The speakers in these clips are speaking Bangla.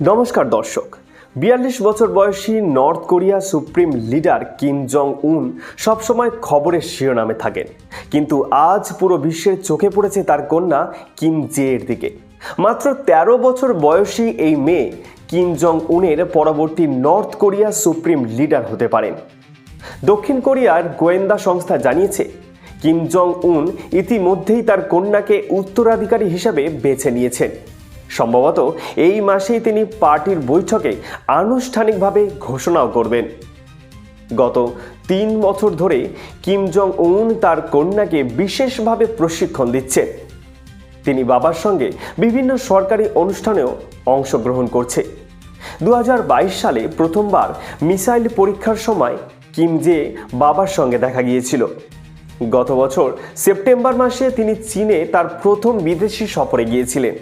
নমস্কার দর্শক। বিয়াল্লিশ বছর বয়সী North Korea supreme leader Kim Jong Un সবসময় খবরের শিরোনামে থাকেন। কিন্তু আজ পুরো বিশ্বের চোখে পড়েছে তার কন্যা কিম জে এর দিকে। মাত্র ১৩ বছর বয়সী এই মেয়ে কিম জং উনের পরবর্তী নর্থ কোরিয়া সুপ্রিম লিডার হতে পারেন। দক্ষিণ কোরিয়ার গোয়েন্দা সংস্থা জানিয়েছে, কিম জং উন ইতিমধ্যেই তার কন্যাকে উত্তরাধিকারী হিসাবে বেছে নিয়েছেন। সম্ভবত এই মাসেই তিনি পার্টির বৈঠকে আনুষ্ঠানিকভাবে ঘোষণাও করবেন। গত তিন বছর ধরে কিম জং উন তার কন্যাকে বিশেষভাবে প্রশিক্ষণ দিচ্ছে। তিনি বাবার সঙ্গে বিভিন্ন সরকারি অনুষ্ঠানেও অংশগ্রহণ করছে। দু হাজার বাইশ সালে প্রথমবার মিসাইল পরীক্ষার সময় কিম জে বাবার সঙ্গে দেখা গিয়েছিল। গত বছর সেপ্টেম্বর মাসে তিনি চীনে তার প্রথম বিদেশি সফরে গিয়েছিলেন।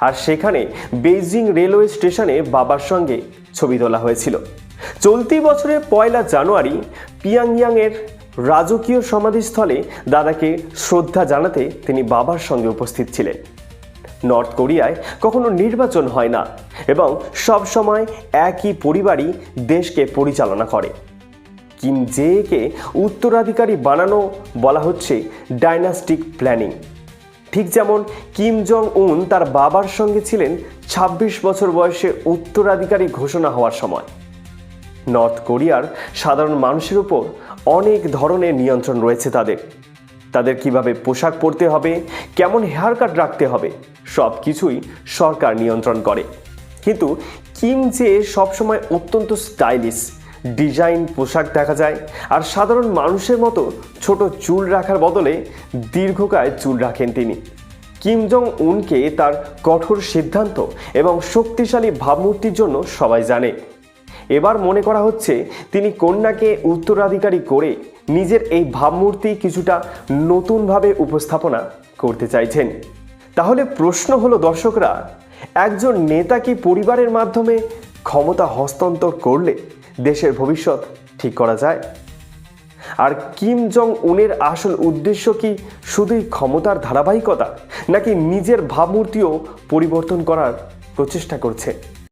আর সেখানে বেইজিং রেলওয়ে স্টেশনে বাবার সঙ্গে ছবি তোলা হয়েছিল। চলতি বছরের পয়লা জানুয়ারি পিয়াংয়াংয়ের রাজকীয় সমাধিস্থলে দাদাকে শ্রদ্ধা জানাতে তিনি বাবার সঙ্গে উপস্থিত ছিলেন। নর্থ কোরিয়ায় কখনো নির্বাচন হয় না এবং সব সময় একই পরিবারই দেশকে পরিচালনা করে। কিম জেকে উত্তরাধিকারী বানানো বলা হচ্ছে ডাইনাস্টিক প্ল্যানিং। ঠিক যেমন কিম জং উন তার বাবার সঙ্গে ছিলেন ২৬ বছর বয়সে উত্তরাধিকারী ঘোষণা হওয়ার সময়। নর্থ কোরিয়ার সাধারণ মানুষের উপর অনেক ধরনের নিয়ন্ত্রণ রয়েছে তাদের। তাদের কীভাবে পোশাক পরতে হবে, কেমন হেয়ার কাট রাখতে হবে সব কিছুই সরকার নিয়ন্ত্রণ করে। কিন্তু কিম যে সবসময় অত্যন্ত স্টাইলিশ ডিজাইন পোশাক দেখা যায়। আর সাধারণ মানুষের মতো ছোট চুল রাখার বদলে দীর্ঘকায় চুল রাখেন তিনি। কিম জং উনকে তার কঠোর সিদ্ধান্ত এবং শক্তিশালী ভাবমূর্তির জন্য সবাই জানে। এবার মনে করা হচ্ছে, তিনি কন্যাকে উত্তরাধিকারী করে নিজের এই ভাবমূর্তি কিছুটা নতুনভাবে উপস্থাপনা করতে চাইছেন। তাহলে প্রশ্ন হলো, দর্শকরা, একজন নেতা কি পরিবারের মাধ্যমে ক্ষমতা হস্তান্তর করলে দেশের ভবিষ্যৎ ঠিক করা যায়? আর কিম জং উনের আসল উদ্দেশ্য কি শুধুই ক্ষমতার ধারাবাহিকতা, নাকি নিজের ভাবমূর্তিও পরিবর্তন করার প্রচেষ্টা করছে?